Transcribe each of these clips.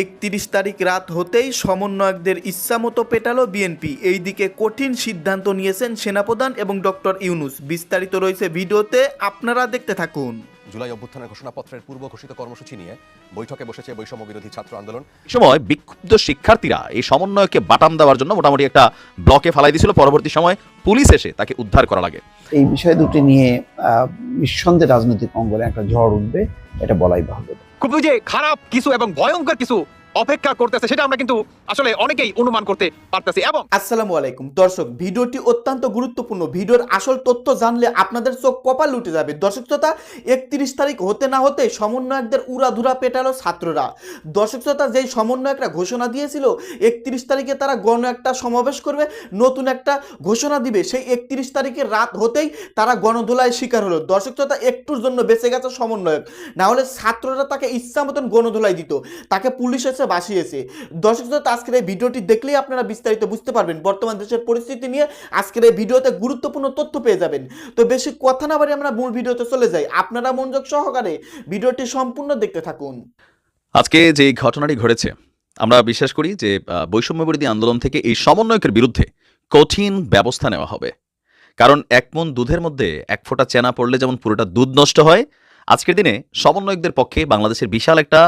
একত্রিশ তারিখ রাত হতেই সমন্বয়কদের ইচ্ছামতো পেটালো বিএনপি। এইদিকে কঠিন সিদ্ধান্ত নিয়েছেন সেনাপ্রধান এবং ডক্টর ইউনুস। বিস্তারিত রয়েছে ভিডিওতে আপনারা দেখতে থাকুন। জুলাই অভ্যুত্থানের ঘোষণাপত্রের পূর্ব ঘোষিত কর্মসূচি নিয়ে বৈঠকে বসেছে বৈষম্য বিরোধী ছাত্র আন্দোলন। সময় বিক্ষুব্ধ শিক্ষার্থীরা এই সমন্বয়কে বাটাম দেওয়ার জন্য মোটামুটি একটা ব্লকে ফালাই দিয়েছিল। পরবর্তী সময় পুলিশ এসে তাকে উদ্ধার করা লাগে। এই বিষয় দুটি নিয়ে আহ, নিঃসন্দেহে রাজনৈতিক অঙ্গনে একটা ঝড় উঠবে এটা বলাই বাহুল্য। খুব যে খারাপ কিছু এবং ভয়ঙ্কর কিছু অপেক্ষা করতেছে, সেটা আমরা কিন্তু আসলে অনেকেই অনুমান করতে পারতেছি। এবং আসসালামু আলাইকুম। দর্শক, ভিডিওটি অত্যন্ত গুরুত্বপূর্ণ। ভিডিওর আসল তথ্য জানলে আপনাদের চোখ কপাল উঠে যাবে। দর্শক শ্রোতা, একত্রিশ তারিখ হতে না হতে সমন্বয়কদের উড়াধুরা পেটালো ছাত্ররা। দর্শক শ্রোতা, যেই সমন্বয়করা ঘোষণা দিয়েছিল, একত্রিশ তারিখে তারা গণ একটা সমাবেশ করবে, নতুন একটা ঘোষণা দিবে। সেই একত্রিশ তারিখে রাত হতেই তারা গণধোলায় শিকার হলো। দর্শক শ্রোতা, একটুর জন্য বেঁচে গেছে সমন্বয়ক। না হলে ছাত্ররা তাকে ইচ্ছা মতন গণধোলাই দিত। তাকে পুলিশ এসে বাসিয়েছে দর্শক শ্রোতা, আজকের এই ভিডিওটি দেখলেই আপনারা বিস্তারিত বুঝতে পারবেন। বর্তমান দেশের পরিস্থিতি নিয়ে আজকের এই ভিডিওতে গুরুত্বপূর্ণ তথ্য পেয়ে যাবেন। তো বেশি কথা না বাড়ি আমরা মূল ভিডিওতে চলে যাই। আপনারা মনোযোগ সহকারে ভিডিওটি সম্পূর্ণ দেখতে থাকুন। আজকে যে ঘটনাটি ঘটেছে, আমরা বিশ্বাস করি যে বৈষম্য বিরোধী আন্দোলন থেকে এই সমন্বয়কের বিরুদ্ধে কঠিন ব্যবস্থা নেওয়া হবে। কারণ এক মন দুধের মধ্যে এক ফোঁটা চেনা পড়লে যেমন পুরোটা দুধ নষ্ট হয়, আজকের দিনে সমন্বয়কদের পক্ষে বাংলাদেশের বিশাল একটা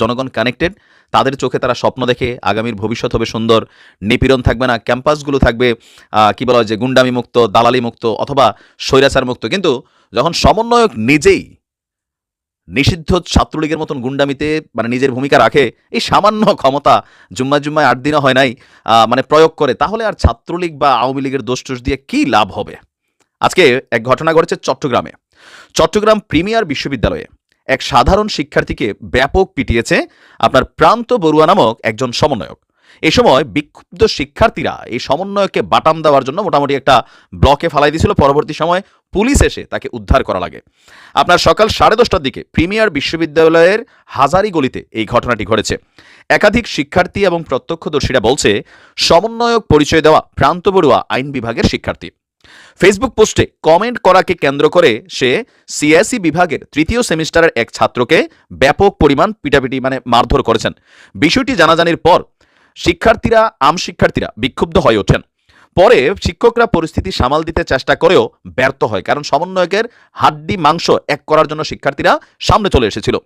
জনগণ কানেক্টেড তাদের চোখে তারা স্বপ্ন দেখে, আগামীর ভবিষ্যৎ হবে সুন্দর, নিপীড়ন থাকবে না, ক্যাম্পাসগুলো থাকবে কি বলা হয় যে গুন্ডামি মুক্ত দালালি মুক্ত অথবা স্বৈরাচার মুক্ত কিন্তু যখন সমন্বয়ক নিজেই নিষিদ্ধ ছাত্রলীগের মতন গুন্ডামিতে মানে নিজের ভূমিকা রাখে, এই সামান্য ক্ষমতা জুম্মা জুম্মায় আট দিনও হয় নাই মানে প্রয়োগ করে, তাহলে আর ছাত্রলীগ বা আওয়ামী লীগের দোষ দিয়ে কী লাভ হবে? আজকে এক ঘটনা ঘটেছে চট্টগ্রামে। চট্টগ্রাম প্রিমিয়ার বিশ্ববিদ্যালয়ে। এক সাধারণ শিক্ষার্থীকে ব্যাপক পিটিয়েছে আপনার প্রান্ত বড়ুয়া নামক একজন সমন্বয়ক। এই সময় বিক্ষুব্ধ শিক্ষার্থীরা এই সমন্বয়কে বাটাম দেওয়ার জন্য মোটামুটি একটা ব্লকে ফালাই দিয়েছিল। পরবর্তী সময় পুলিশ এসে তাকে উদ্ধার করা লাগে। আপনার সকাল সাড়ে দশটার দিকে প্রিমিয়ার বিশ্ববিদ্যালয়ের হাজারি গলিতে এই ঘটনাটি ঘটেছে। একাধিক শিক্ষার্থী এবং প্রত্যক্ষদর্শীরা বলছে, সমন্বয়ক পরিচয় দেওয়া প্রান্ত বড়ুয়া আইন বিভাগের শিক্ষার্থী। ফেসবুক পোস্টে কমেন্ট করাকে কেন্দ্র করে সে সিএসি বিভাগের তৃতীয় সেমিস্টারের এক ছাত্রকে ব্যাপক পরিমাণ পিটাপিটি মানে মারধর করেছেন। বিষয়টি জানাজানির পর শিক্ষার্থীরা, আম শিক্ষার্থীরা বিক্ষুব্ধ হয়ে ওঠেন। পরে শিক্ষকরা পরিস্থিতি সামাল দিতে চেষ্টা করেও ব্যর্থ হয়, কারণ সমন্বয়কের হাড্ডি মাংস এক করার জন্য শিক্ষার্থীরা সামনে চলে এসেছিল।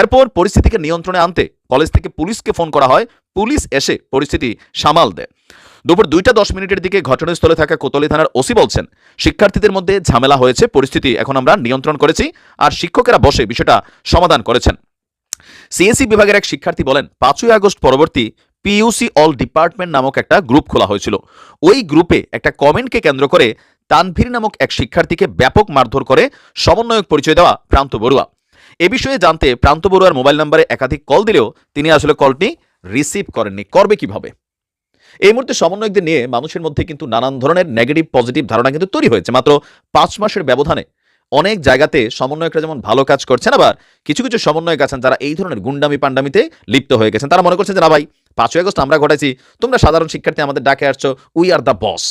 এরপর পরিস্থিতিকে নিয়ন্ত্রণে আনতে কলেজ থেকে পুলিশকে ফোন করা হয়। পুলিশ এসে পরিস্থিতি সামাল দেয়। দুপুর দুইটা দশ মিনিটের দিকে ঘটনাস্থলে থাকা কোতলি থানার ওসি বলছেন, শিক্ষার্থীদের মধ্যে ঝামেলা হয়েছে, পরিস্থিতি এখন আমরা নিয়ন্ত্রণ করেছি আর শিক্ষকেরা বসে বিষয়টা সমাধান করেছেন। সিএসসি বিভাগের এক শিক্ষার্থী বলেন, পাঁচই আগস্ট পরবর্তী পিইউসি অল ডিপার্টমেন্ট নামক একটা গ্রুপ খোলা হয়েছিল। ওই গ্রুপে একটা কমেন্টকে কেন্দ্র করে তানভীর নামক এক শিক্ষার্থীকে ব্যাপক মারধর করে সমন্বয়ক পরিচয় দেওয়া প্রান্ত বড়ুয়া। এ বিষয়ে জানতে প্রান্ত বড়ুয়ার মোবাইল নম্বরে একাধিক কল দিলেও তিনি আসলে কলটি রিসিভ করেননি। করবে কীভাবে? এই মুহূর্তে সমন্বয়কদের নিয়ে মানুষের মধ্যে কিন্তু নানান ধরনের নেগেটিভ পজিটিভ ধারণা কিন্তু তৈরি হয়েছে। মাত্র পাঁচ মাসের ব্যবধানে অনেক জায়গাতে সমন্বয়করা যেমন ভালো কাজ করছেন, আবার কিছু কিছু সমন্বয়ক আছেন যারা এই ধরনের গুন্ডামি পান্ডামিতে লিপ্ত হয়ে গেছেন। তারা মনে করছেন যে, না ভাই, পাঁচই আগস্ট আমরা ঘটাইছি, তোমরা সাধারণ শিক্ষার্থী আমাদের ডাকে আসছো we are the boss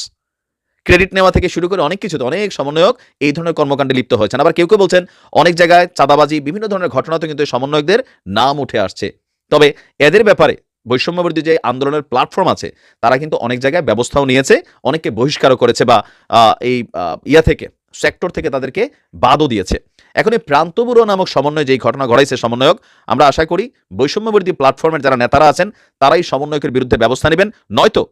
credit নেওয়া থেকে শুরু করে অনেক কিছুতে অনেক সমন্বয়ক এই ধরনের কর্মকাণ্ডে লিপ্ত হয়েছেন। আবার কেউ কেউ বলছেন, অনেক জায়গায় চাঁদাবাজি, বিভিন্ন ধরনের ঘটনাতে কিন্তু সমন্বয়কদের নাম উঠে আসছে। তবে এদের ব্যাপারে বৈষম্যবর্তী যে আন্দোলনের প্ল্যাটফর্ম আছে, তারা কিন্তু অনেক জায়গায় ব্যবস্থাও নিয়েছে, অনেককে বহিষ্কারও করেছে বা এই ইয়া থেকে সেক্টর থেকে তাদেরকে বাদও দিয়েছে। এখন এই প্রান্তবুড়ো নামক সমন্বয় যেই ঘটনা ঘটাইছে সমন্বয়ক, আমরা আশা করি বৈষম্যবর্তী প্ল্যাটফর্মের যারা নেতারা আছেন, তারাই সমন্বয়কের বিরুদ্ধে ব্যবস্থা নেবেন, নয়তো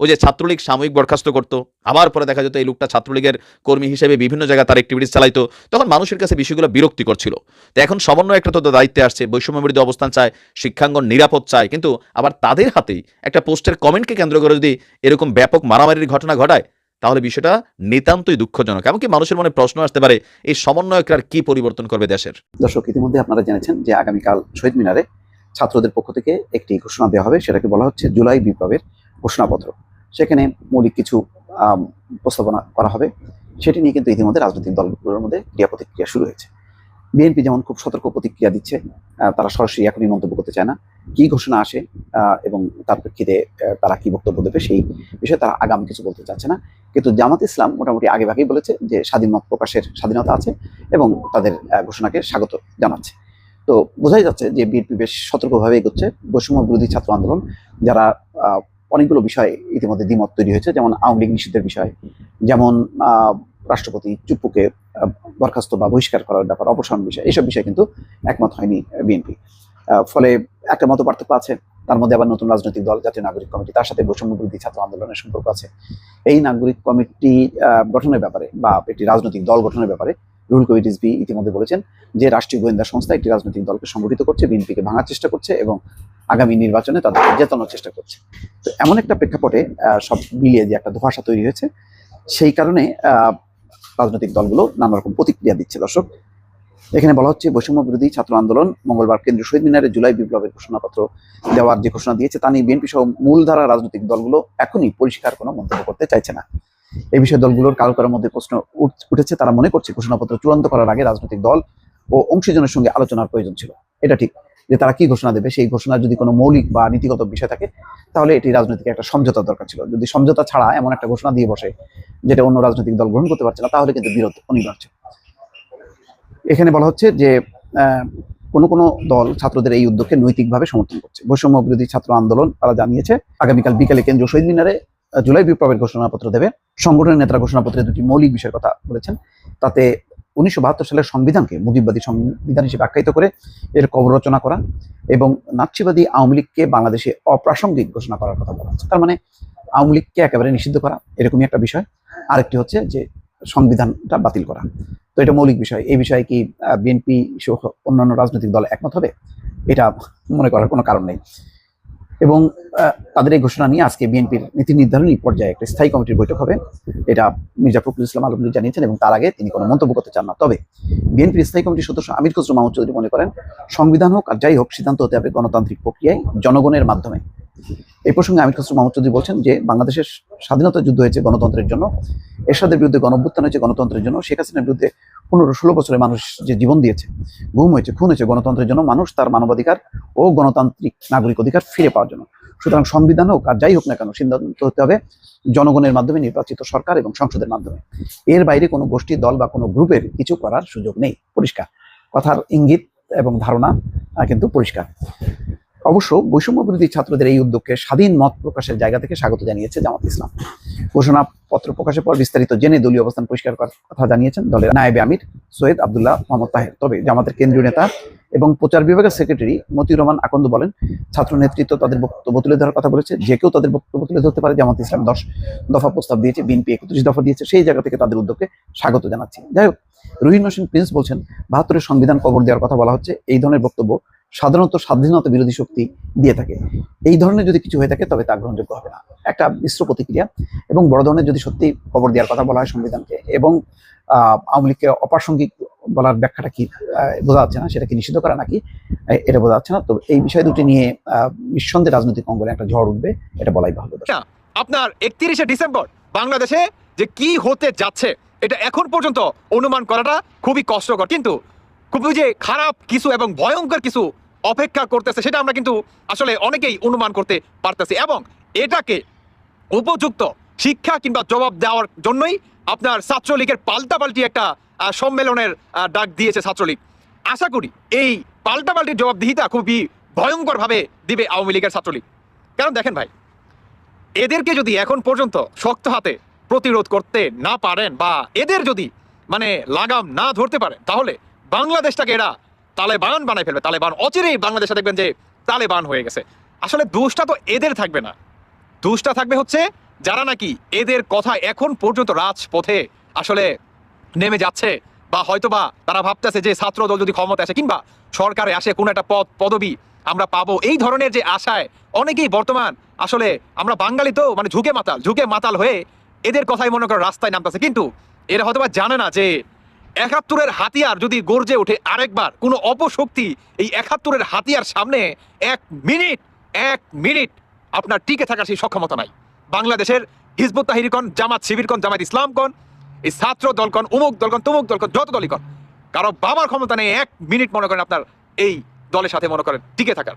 ওই যে ছাত্রলীগ সাময়িক বরখাস্ত করতো, আবার পরে দেখা যেত এই লোকটা ছাত্রলীগের কর্মী হিসেবে বিভিন্ন জায়গায় তার অ্যাক্টিভিটিস চালাইতো, তখন মানুষের কাছে বিষয়গুলো বিরক্তিকর ছিল। তো এখন সমন্বয় একটা তো দায়িত্বে আসছে বৈষম্য বৈষম্যবিরোধী অবস্থান চায়, শিক্ষাঙ্গন নিরাপদ চায়, কিন্তু আবার তাদের হাতেই একটা পোস্টের কমেন্টকে কেন্দ্র করে যদি এরকম ব্যাপক মারামারির ঘটনা ঘটায়, তাহলে বিষয়টা নিতান্তই দুঃখজনক, এমনকি মানুষের মনে প্রশ্ন আসতে পারে, এই সমন্বয়করা কি পরিবর্তন করবে দেশের? দর্শক, ইতিমধ্যে আপনারা জেনেছেন যে আগামীকাল শহীদ মিনারে ছাত্রদের পক্ষ থেকে একটি ঘোষণা দেওয়া হবে, সেটাকে বলা হচ্ছে জুলাই বিপ্লবের ঘোষণাপত্র। সেখানে মৌলিক কিছু প্রস্তাবনা করা হবে। সেটি নিয়ে কিন্তু ইতিমধ্যে রাজনৈতিক দলগুলোর মধ্যে ক্রিয়া প্রতিক্রিয়া শুরু হয়েছে। বিএনপি যেমন খুব সতর্ক প্রতিক্রিয়া দিচ্ছে তারা সরাসরি এখনই মন্তব্য করতে চায় না। কি ঘোষণা আসে এবং তার প্রেক্ষিতে তারা কি বক্তব্য দেবে সেই বিষয়ে তারা আগাম কিছু বলতে চাচ্ছে না। কিন্তু জামাত ইসলাম মোটামুটি আগে ভাগেই বলেছে যে স্বাধীন মত প্রকাশের স্বাধীনতা আছে এবং তাদের ঘোষণাকে স্বাগত জানাচ্ছে। তো বোঝাই যাচ্ছে যে বিএনপি বেশ সতর্কভাবে এগোচ্ছে। বৈষম্য বিরোধী ছাত্র আন্দোলন, যারা অনেকগুলো বিষয়ে ইতিমধ্যে দ্বিমত তৈরি হয়েছে, যেমন আওয়ামী লীগ নিষিদ্ধের বিষয়, যেমন রাষ্ট্রপতি চুপ্পুকে বরখাস্ত বা বহিষ্কার করার ব্যাপার, অপসারণ বিষয়, এসব বিষয়ে কিন্তু একমত হয়নি বিএনপি। ফলে একটা মত পার্থক্য আছে, তার মধ্যে আবার নতুন রাজনৈতিক দল, জাতীয় নাগরিক কমিটি, তার সাথে বৈষম্য বিরোধী ছাত্র আন্দোলনের সম্পর্ক আছে। এই নাগরিক কমিটি গঠনের ব্যাপারে বা একটি রাজনৈতিক দল গঠনের ব্যাপারে রুল কবির রিজভি ইতিমধ্যে বলেছেন যে রাষ্ট্রীয় গোয়েন্দা সংস্থা একটি রাজনৈতিক দলকে সংগঠিত করছে, বিএনপিকে ভাঙার চেষ্টা করছে এবং আগামী নির্বাচনে তাদের জেতানোর চেষ্টা করছে। তো এমন একটা প্রেক্ষাপটে সব মিলিয়ে যে একটা ধোঁয়াশা তৈরি হয়েছে, সেই কারণে রাজনৈতিক দলগুলো নানা রকম প্রতিক্রিয়া দিচ্ছে, দর্শক। এখানে বলা হচ্ছে, বৈষম্য বিরোধী ছাত্র আন্দোলন মঙ্গলবার কেন্দ্রীয় শহীদ মিনারে জুলাই বিপ্লবের ঘোষণাপত্র দেওয়ার যে ঘোষণা দিয়েছে, তা নিয়ে বিএনপি সহ মূলধারা রাজনৈতিক দলগুলো এখনই পরিষ্কার কোনো মন্তব্য করতে চাইছে না। এই বিষয়ে দলগুলোর কারও কারোর মধ্যে প্রশ্ন উঠেছে, তারা মনে করছে ঘোষণাপত্র চূড়ান্ত করার আগে রাজনৈতিক দল ও অংশীজনের সঙ্গে আলোচনার প্রয়োজন ছিল। এটা ঠিক। যে তারা কি ঘোষণা দেবে, সেই ঘোষণার যদি কোনো মৌলিক বা নীতিগত বিষয় থাকে, তাহলে এটি রাজনৈতিক একটা সমঝোতা দরকার ছিল। যদি সমঝোতা ছাড়া এমন একটা ঘোষণা দিয়ে বসে যেটা অন্য রাজনৈতিক দল গ্রহণ করতে পারছে না, তাহলে কিন্তু বিরোধ অনিবার্য। এখানে বলা হচ্ছে যে কোনো কোনো দল ছাত্রদের এই উদ্যোগকে নৈতিকভাবে সমর্থন করছে। বৈষম্য বিরোধী ছাত্র আন্দোলন তারা জানিয়েছে, আগামীকাল বিকালে কেন্দ্রীয় শহীদ মিনারে জুলাই বিপ্লবের ঘোষণাপত্র দেবে। সংগঠনের নেতারা ঘোষণাপত্রে দুটি মৌলিক বিষয়ের কথা বলেছেন। তাতে উনিশশো বাহাত্তর সালের সংবিধানকে মুজিববাদী সংবিধান হিসেবে আখ্যায়িত করে এর কবর রচনা করা এবং নাৎসিবাদী আওয়ামী লীগকে বাংলাদেশে অপ্রাসঙ্গিক ঘোষণা করার কথা বলা হচ্ছে। তার মানে আওয়ামী লীগকে একেবারে নিষিদ্ধ করা, এরকমই একটা বিষয়। আরেকটি হচ্ছে যে সংবিধানটা বাতিল করা। তো এটা মৌলিক বিষয়। এই বিষয়ে কি বিএনপি সহ অন্যান্য রাজনৈতিক দল একমত হবে? এটা মনে করার কোনো কারণ নেই। এবং তাদের এই ঘোষণা নিয়ে আজকে বিএনপির নীতি নির্ধারণী পর্যায়ে একটা স্থায়ী কমিটির বৈঠক হবে। এটা মির্জা ফখরুল ইসলাম আলমগীর জানিয়েছেন এবং তার আগে তিনি কোনো মন্তব্য করতে চান না। তবে বিএনপির স্থায়ী কমিটির সদস্য আমির খসরু মাহমুদ চৌধুরী মনে করেন, সংবিধান হোক আর যাই হোক, সিদ্ধান্ত হতে হবে গণতান্ত্রিক প্রক্রিয়ায়, জনগণের মাধ্যমে। এই প্রসঙ্গে আমির খসরু মাহমুদ চৌধুরী বলছেন যে বাংলাদেশের স্বাধীনতা যুদ্ধ হয়েছে গণতন্ত্রের জন্য, এরশাদের বিরুদ্ধে গণভ্যুত্থান হয়েছে গণতন্ত্রের জন্য, শেখ হাসিনার বিরুদ্ধে পনেরো ষোলো বছরে মানুষ যে জীবন দিয়েছে, গুম হয়েছে, খুন হয়েছে গণতন্ত্রের জন্য, মানুষ তার মানবাধিকার ও গণতান্ত্রিক নাগরিক অধিকার ফিরে পাওয়ার জন্য। সুতরাং সংবিধান হোক আর যাই হোক না কেন, সিদ্ধান্ত হতে হবে জনগণের মাধ্যমে, নির্বাচিত সরকার এবং সংসদের মাধ্যমে। এর বাইরে কোনো গোষ্ঠী, দল বা কোনো গ্রুপের কিছু করার সুযোগ নেই। পরিষ্কার। কথার ইঙ্গিত এবং ধারণা কিন্তু পরিষ্কার। অবশ্য বৈষম্য বিরোধী ছাত্রদের এই উদ্যোগকে স্বাধীন মত প্রকাশের জায়গা থেকে স্বাগত জানিয়েছে জামাত ইসলাম। ঘোষণাপত্র প্রকাশের পর বিস্তারিত জেনে দলীয় অবস্থান পরিষ্কার করার কথা জানিয়েছেন দলের নায়েবে আমির সৈয়দ আবদুল্লাহ মোহাম্মদ তাহের। তবে জামাতের কেন্দ্রীয় নেতা এবং প্রচার বিভাগের সেক্রেটারি মতিউর রহমান আকন্দ বলেন, ছাত্র নেতৃত্ব তাদের বক্তব্য তুলে ধরার কথা বলেছে, যে কেউ তাদের বক্তব্য তুলে ধরতে পারে, জামাত ইসলাম দশ দফা প্রস্তাব দিয়েছে, বিএনপি একত্রিশ দফা দিয়েছে, সেই জায়গা থেকে তাদের উদ্যোগকে স্বাগত জানাচ্ছি। যাই হোক, রুহিন হোসেন প্রিন্স বলছেন, বাহাত্তরের সংবিধান কবর দেওয়ার কথা বলা হচ্ছে, এই ধরনের বক্তব্য সাধারণত স্বাধীনতা বিরোধী শক্তি দিয়ে থাকে। এই ধরনের যদি কিছু হয়ে থাকে, তবে তা গ্রহণযোগ্য হবে না। একটা মিশ্র প্রতিক্রিয়া এবং বড় ধরনের যদি সত্যি কবর দেওয়ার কথা বলা হয় সংবিধানকে এবং আওয়ামী লীগকে অপ্রাসঙ্গিক বলার ব্যাখ্যাটা কি বোঝা যাচ্ছে না, সেটা কি নিষিদ্ধ করা নাকি এটা বোঝা যাচ্ছে না। তো এই বিষয় দুটি নিয়ে নিঃসন্দেহে রাজনৈতিক অঙ্গনে একটা ঝড় উঠবে, এটা বলাই ভালো আপনার একত্রিশে ডিসেম্বর বাংলাদেশে যে কি হতে যাচ্ছে, এটা এখন পর্যন্ত অনুমান করাটা খুবই কষ্টকর। কিন্তু খুবই যে খারাপ কিছু এবং ভয়ঙ্কর কিছু অপেক্ষা করতেছে, সেটা আমরা কিন্তু আসলে অনেকেই অনুমান করতে পারতেছি। এবং এটাকে উপযুক্ত শিক্ষা কিংবা জবাব দেওয়ার জন্যই আপনার ছাত্রলীগের পাল্টাপাল্টি একটা সম্মেলনের ডাক দিয়েছে ছাত্রলীগ। আশা করি এই পাল্টাপাল্টির জবাবদিহিতা খুবই ভয়ঙ্করভাবে দিবে আওয়ামী লীগের ছাত্রলীগ। কারণ দেখেন ভাই, এদেরকে যদি এখন পর্যন্ত শক্ত হাতে প্রতিরোধ করতে না পারেন বা এদের যদি মানে লাগাম না ধরতে পারেন, তাহলে বাংলাদেশটাকে এরা তালেবান বানায় ফেলবে, তালেবান অচিরেই বাংলাদেশে দেখবেন যে তালেবান হয়ে গেছে। আসলে দোষটা তো এদের থাকবে না। দোষটা থাকবে হচ্ছে যারা নাকি এদের কথা এখন পর্যন্ত রাজপথে আসলে নেমে যাচ্ছে বা হয়তোবা তারা ভাবতেছে যে ছাত্র দল যদি ক্ষমতা আসে কিংবা সরকারে আসে কোনো একটা পদ, পদবি আমরা পাবো। এই ধরনের যে আশায় অনেকেই বর্তমান আসলে আমরা বাঙালি তো মানে ঝুঁকে মাতাল ঝুঁকে মাতাল হয়ে এদের কথাই মনে করো রাস্তায় নামতেছে। কিন্তু এরা হয়তোবা জানে না যে একাত্তরের হাতিয়ার যদি গর্জে ওঠে আরেকবার, কোনো অপশক্তি এই একাত্তরের হাতিয়ার সামনে এক মিনিট এক মিনিট আপনার টিকে থাকার সেই সক্ষমতা নাই। বাংলাদেশের হিজবুত তাহিরিকন জামাত শিবিরকন জামাত ইসলামকন এই ছাত্র দলকন উমুক দলকন তুমুক দলকন যত দলইকন কারও বাবার ক্ষমতা নেই, এক মিনিট মনে করেন আপনার এই দলের সাথে মনে করেন টিকে থাকার।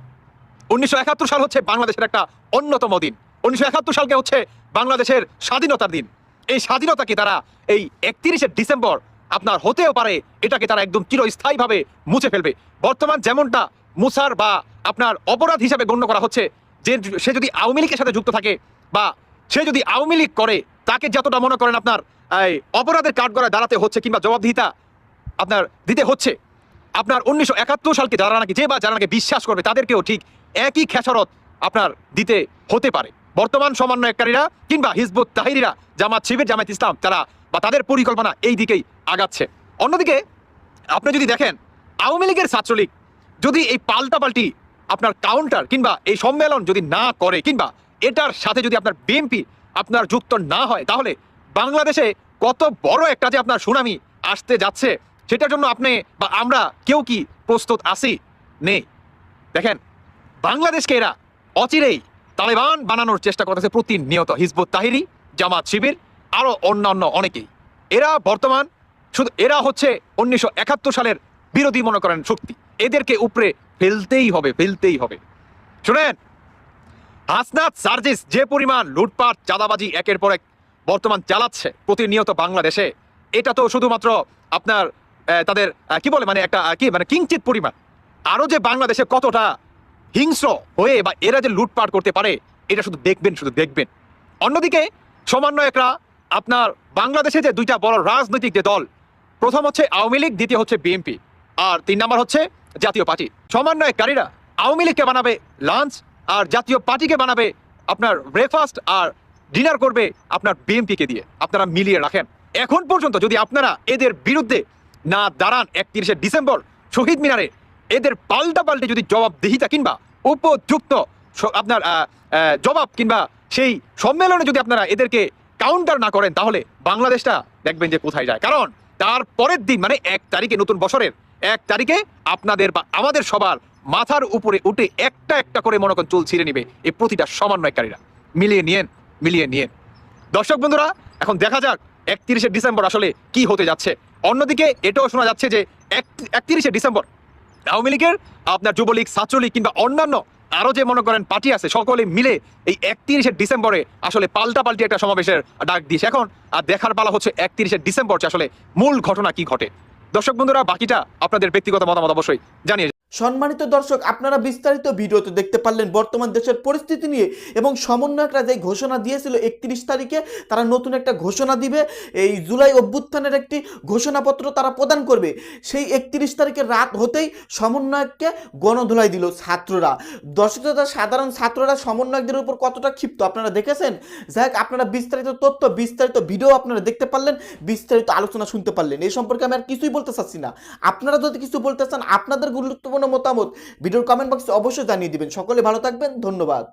উনিশশো একাত্তর সাল হচ্ছে বাংলাদেশের একটা অন্যতম দিন। উনিশশো একাত্তর সালকে হচ্ছে বাংলাদেশের স্বাধীনতার দিন। এই স্বাধীনতাকে তারা এই একত্রিশে ডিসেম্বর আপনার হতেও পারে, এটাকে তারা একদম চিরস্থায়ীভাবে মুছে ফেলবে। বর্তমান যেমনটা মুসার বা আপনার অপরাধ হিসাবে গণ্য করা হচ্ছে, যে সে যদি আওয়ামী লীগের সাথে যুক্ত থাকে বা সে যদি আওয়ামী লীগ করে, তাকে যতটা মনে করেন আপনার অপরাধের কাঠগড়ায় দাঁড়াতে হচ্ছে কিংবা জবাবদিহিতা আপনার দিতে হচ্ছে, আপনার উনিশশো একাত্তর সালকে যারা নাকি যে বা যারা নাকি বিশ্বাস করবে, তাদেরকেও ঠিক একই খেসারত আপনার দিতে হতে পারে। বর্তমান সমন্বয়কারীরা কিংবা হিজবুত তাহিরিরা, জামাত শিবির জামাত ইসলাম, তারা বা তাদের পরিকল্পনা এই দিকেই আগাচ্ছে। অন্যদিকে, আপনি যদি দেখেন, আওয়ামী লীগের ছাত্রলীগ যদি এই পাল্টাপাল্টি আপনার কাউন্টার কিংবা এই সম্মেলন যদি না করে কিংবা এটার সাথে যদি আপনার বিএনপি আপনার যুক্ত না হয়, তাহলে বাংলাদেশে কত বড় একটা যে আপনার সুনামি আসতে যাচ্ছে, সেটার জন্য আপনি বা আমরা কেউ কি প্রস্তুত আছি? নেই। দেখেন, বাংলাদেশকে এরা অচিরেই তালেবান বানানোর চেষ্টা করতেছে প্রতিনিয়ত। হিজবুত তাহিরি, জামাত শিবির আরও অন্যান্য অনেকেই। এরা বর্তমান শুধু এরা হচ্ছে উনিশশো একাত্তর সালের বিরোধী মনে করেন শক্তি। এদেরকে উপরে ফেলতেই হবে ফেলতেই হবে। শুনেন হাসনাথ সার্জিস যে পরিমাণ লুটপাট, চাঁদাবাজি একের পর এক বর্তমান চালাচ্ছে প্রতিনিয়ত বাংলাদেশে, এটা তো শুধুমাত্র আপনার তাদের কি বলে মানে একটা কি মানে কিঞ্চিত পরিমাণ। আরও যে বাংলাদেশে কতটা হিংস্র হয়ে বা এরা যে লুটপাট করতে পারে, এটা শুধু দেখবেন শুধু দেখবেন। অন্যদিকে সমন্বয়করা আপনার বাংলাদেশে যে দুইটা বড় রাজনৈতিক যে দল, প্রথম হচ্ছে আওয়ামী লীগ, দ্বিতীয় হচ্ছে বিএনপি। আর তিন নম্বর হচ্ছে জাতীয় পার্টি। সমন্বয়কারীরা আওয়ামী লীগকে বানাবে লাঞ্চ, আর জাতীয় পার্টিকে বানাবে আপনার ব্রেকফাস্ট আর ডিনার করবে আপনার বিএনপিকে দিয়ে। আপনারা মিলিয়ে রাখেন। এখন পর্যন্ত যদি আপনারা এদের বিরুদ্ধে না দাঁড়ান একত্রিশে ডিসেম্বর, শহীদ মিনারে, এদের পাল্টা পাল্টে যদি জবাবদিহিতা কিংবা উপযুক্ত আপনার জবাব কিংবা সেই সম্মেলনে যদি আপনারা এদেরকে কাউন্টার না করেন, তাহলে বাংলাদেশটা দেখবেন যে কোথায় যায়। কারণ তার পরের দিন মানে এক তারিখে, নতুন বছরের এক তারিখে আপনাদের বা আমাদের সবার মাথার উপরে উঠে একটা একটা করে মনে করেন চুল ছিঁড়ে নিবে এই প্রতিটা সমন্বয়কারীরা। মিলিয়ে নিয়েন মিলিয়ে নিয়েন। দর্শক বন্ধুরা, এখন দেখা যাক একত্রিশে ডিসেম্বর আসলে কি হতে যাচ্ছে। অন্যদিকে এটাও শোনা যাচ্ছে যে একত্রিশে ডিসেম্বর, আওয়ামী লীগের আপনার যুবলীগ, ছাত্রলীগ কিংবা অন্যান্য আরও যে মনে করেন পার্টি আছে, সকলে মিলে এই একত্রিশে ডিসেম্বরে আসলে পাল্টা পাল্টি একটা সমাবেশের ডাক দিয়েছে। এখন আর দেখার পালা হচ্ছে একত্রিশে ডিসেম্বর আসলে মূল ঘটনা কি ঘটে। দর্শক বন্ধুরা, বাকিটা আপনাদের ব্যক্তিগত মতামত অবশ্যই জানিয়ে সম্মানিত দর্শক আপনারা বিস্তারিত ভিডিওতে দেখতে পারলেন বর্তমান দেশের পরিস্থিতি নিয়ে এবং সমন্বয়করা যে ঘোষণা দিয়েছিল একত্রিশ তারিখে তারা নতুন একটা ঘোষণা দিবে। এই জুলাই অভ্যুত্থানের একটি ঘোষণাপত্র তারা প্রদান করবে। সেই একত্রিশ তারিখের রাত হতেই সমন্বয়ককে গণধুলাই দিল ছাত্ররা। দর্শক সাধারণ ছাত্ররা সমন্বয়কদের উপর কতটা ক্ষিপ্ত আপনারা দেখেছেন? যাই হোক, আপনারা বিস্তারিত তথ্য বিস্তারিত ভিডিও আপনারা দেখতে পারলেন বিস্তারিত আলোচনা শুনতে পারলেন। এই সম্পর্কে আমি আর কিছুই বলতে চাচ্ছি না। আপনারা যদি কিছু বলতে চান আপনাদের গুরুত্বপূর্ণ মতামত। ভিডিওর কমেন্ট বক্সে অবশ্যই জানিয়ে দিবেন। সকলে ভালো থাকবেন ধন্যবাদ।